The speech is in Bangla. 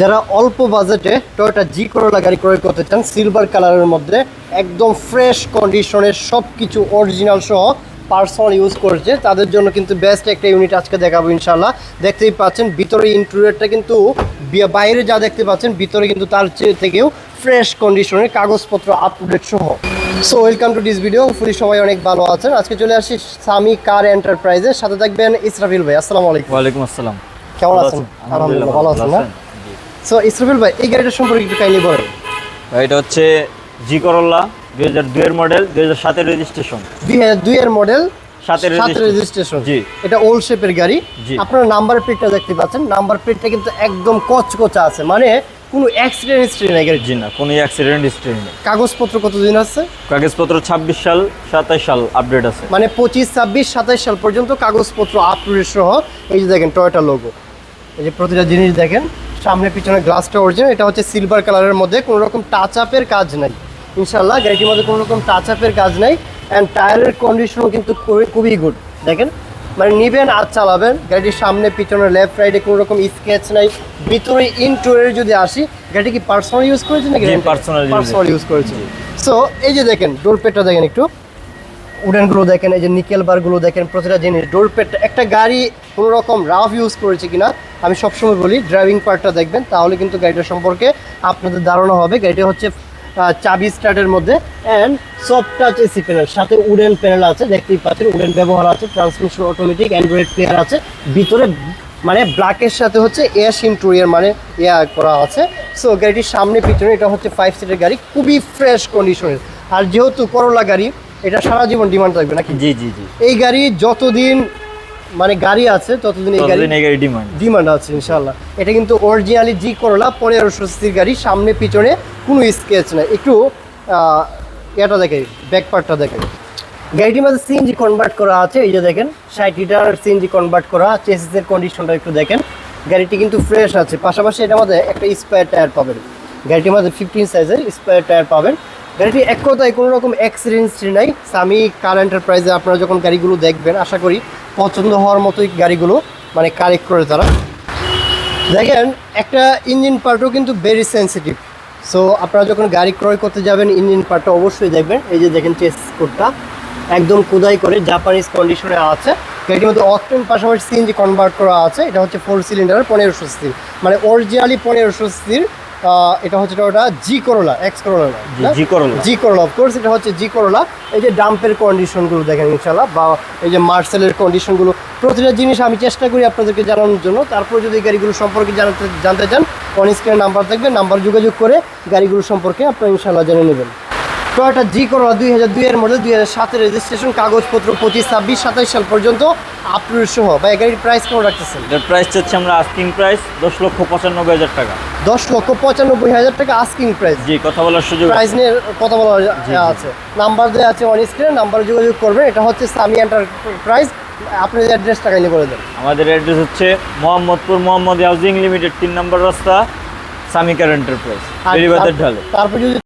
যারা অল্প বাজেটে টয়োটা জি করোলা গাড়ি ক্রয় করতে চান সিলভার কালারের মধ্যে একদম ফ্রেশ কন্ডিশনের সব কিছু অরিজিনাল সহ পার্সোনাল ইউজ করেছে। তাদের জন্য কিন্তু বেস্ট একটা ইউনিট আজকে দেখাবো ইনশাল্লাহ দেখতেই পাচ্ছেন ভিতরে ইন্টেরিয়রটা কিন্তু বাইরে যা দেখতে পাচ্ছেন ভিতরে কিন্তু তার চেয়ে থেকেও ফ্রেশ কন্ডিশনের কাগজপত্র আপডেট সহ। So welcome to this video ফুলি সবাই অনেক ভালো আছেন। আজকে চলে আসি সামি কার এন্টারপ্রাইজের সাথে থাকবেন ইসরাফিল ভাই। আসসালামু আলাইকুম। ওয়ালাইকুম আসসালাম। কেমন আছেন? আলহামদুলিল্লাহ ভালো আছেন না? সো ইসরাফিল ভাই এই সম্পর্কে একটু কাইন্ডলি বলেন। এটা হচ্ছে জি করল্লা দুই হাজার দুইয়ের মডেল দুই হাজার সাতের রেজিস্ট্রেশন দুই হাজার দুইয়ের মডেল সাতের রেজিস্ট্রেশন জি। এটা ওল্ড শেপের গাড়ি। জি। আপনার নাম্বার প্লেটটা দেখতে পাচ্ছেন। নাম্বার প্লেটটা কিন্তু একদম কচকচা আছে। মানে কোনো অ্যাক্সিডেন্ট হিস্ট্রি নেই গাড়ির। জি না কোনো অ্যাক্সিডেন্ট হিস্ট্রি নেই। কাগজপত্র কতদিন আছে? কাগজপত্র ছাব্বিশ সাল সাতাশ সাল আপডেট আছে। মানে পঁচিশ ছাব্বিশ সাতাশ সাল পর্যন্ত কাগজপত্র আপটুডেট সহ এই যে দেখেন টয়োটা লোগো এই যে প্রতিটা জিনিস দেখেন। সামনে পিছনে গ্লাসটা অরিজিনাল এটা হচ্ছে সিলভার কালারের মধ্যে কোনো রকম টাচ আপের কাজ নাই। ইনশাল্লাহ গাড়িটির মধ্যে কোনো রকম টাচ আপের কাজ নাই অ্যান্ড টায়ারের কন্ডিশনও কিন্তু খুবই গুড দেখেন মানে নিবেন আর চালাবেন গাড়িটির সামনে পিছনে লেফট রাইডে কোনো রকম স্কেচ নাই। ভিতরে ইনটোরে যদি আসি গাড়িটি কি পার্সোনাল ইউজ করেছে নাকি পার্সোনাল ইউজ করেছে। সো এই যে দেখেন ডোর পেটটা দেখেন একটু। উডেনগুলো দেখেন, এই যে নিকেল বারগুলো দেখেন, প্রতিটা জিনিস, ডোর পেটটা একটা গাড়ি কোনো রকম রাফ ইউজ করেছে কিনা, আমি সবসময় বলি ড্রাইভিং পার্টটা দেখবেন, তাহলে কিন্তু গাড়িটার সম্পর্কে আপনাদের ধারণা হবে। গাড়িটা হচ্ছে চাবি স্টার্টের মধ্যে and soft touch AC panel সাথে উডেন প্যানেল আছে, দেখতেই পাচ্ছেন, উডেন ব্যবহার আছে ট্রান্সমিশন অটোমেটিক অ্যান্ড্রয়েড প্লেয়ার আছে। ভিতরে মানে ব্ল্যাকের সাথে হচ্ছে এয়ার ইন্টোরিয়ার মানে ইয়া করা আছে। সো গাড়িটির সামনে, পিছনে, এটা হচ্ছে ফাইভ সিটের গাড়ি, খুবই ফ্রেশ কন্ডিশনের আর যেহেতু করোলা গাড়ি এটা সারা জীবন ডিমান্ড থাকবে নাকি? জি জি জি। এই গাড়ি যতদিন মানে গাড়ি আছে ততদিন এই গাড়ি এই গাড়ি ডিমান্ড ডিমান্ড আছে ইনশাল্লাহ এটা কিন্তু অরিজিনালি জি করলা পনেরোশো সিসির গাড়ি সামনে পিছনে কোনো স্কেচ নাই। একটু এটা দেখে ব্যাক পার্টটা দেখে গাড়িটির মধ্যে সিএনজি কনভার্ট করা আছে এই যে দেখেন ষাট লিটার সিএনজি কনভার্ট করা আছে চেসিসের কন্ডিশনটা একটু দেখেন। গাড়িটি কিন্তু ফ্রেশ আছে পাশাপাশি এটার মধ্যে একটা স্পেয়ার টায়ার পাবেন। গাড়িটির মধ্যে ফিফটিন সাইজের স্পেয়ার টায়ার পাবেন। গাড়িটি এক কথায় কোনো রকম অ্যাক্সিডেন্ট নাই। সামি কার এন্টারপ্রাইজে আপনারা যখন গাড়িগুলো দেখবেন, আশা করি পছন্দ হওয়ার মতোই গাড়িগুলো মানে কালেক্ট করে তারা। দেখেন, একটা ইঞ্জিন পার্টও কিন্তু ভেরি সেন্সিটিভ সো আপনারা যখন গাড়ি ক্রয় করতে যাবেন ইঞ্জিন পার্টটা অবশ্যই দেখবেন। এই যে দেখেন চেস কোডটা একদম খোদাই করে জাপানিজ কন্ডিশনে আছে। গাড়িটির মধ্যে অকটেন পাশাপাশি সিএনজি কনভার্ট করা আছে। এটা হচ্ছে ফোর সিলিন্ডার পনেরোশো মানে অরিজিনালি পনেরোশো সিসির এটা হচ্ছে ওটা জি করোলা এক্স করোলা জি, করোলা। জি করোলা অফকোর্স এটা হচ্ছে জি করোলা এই যে ডাম্পের কন্ডিশনগুলো দেখেন ইনশাল্লাহ বা এই যে মার্সেলের কন্ডিশনগুলো প্রতিটা জিনিস আমি চেষ্টা করি আপনাদেরকে জানানোর জন্য। তারপর যদি গাড়িগুলো সম্পর্কে জানাতে জানতে চান অন স্ক্রিনে নাম্বার থাকবে নাম্বার যোগাযোগ করে গাড়িগুলো সম্পর্কে আপনারা ইনশাল্লাহ জেনে নেবেন। টয়োটা জি করোলা দুই হাজার দুইয়ের মডেল দুই হাজার সাতের রেজিস্ট্রেশন কাগজপত্র পঁচিশ ছাব্বিশ সাতাইশ সাল পর্যন্ত আপলোড সহ। বা গাড়ির প্রাইস কেমন রাখতেছেন? এটার প্রাইস চাচ্ছি আমরা আস্কিং প্রাইস দশ লক্ষ পঁচানব্বই হাজার টাকা। দশ লক্ষ পঁচানব্বই হাজার টাকা আস্কিং প্রাইস জি কথা বলার সুযোগ। প্রাইস নিয়ে কথা বলা আছে। নাম্বার দেওয়া আছে অন স্ক্রিনে নাম্বার যোগাযোগ করবেন। এটা হচ্ছে সামি এন্টারপ্রাইজ আপনার অ্যাড্রেসটা কাইন্ডলি বলে দেন। আমাদের অ্যাড্রেস হচ্ছে মোহাম্মদপুর মোহাম্মদ হাউজিং লিমিটেড তিন নম্বর রাস্তা সামিকার এন্টারপ্রাইজ তারপর যদি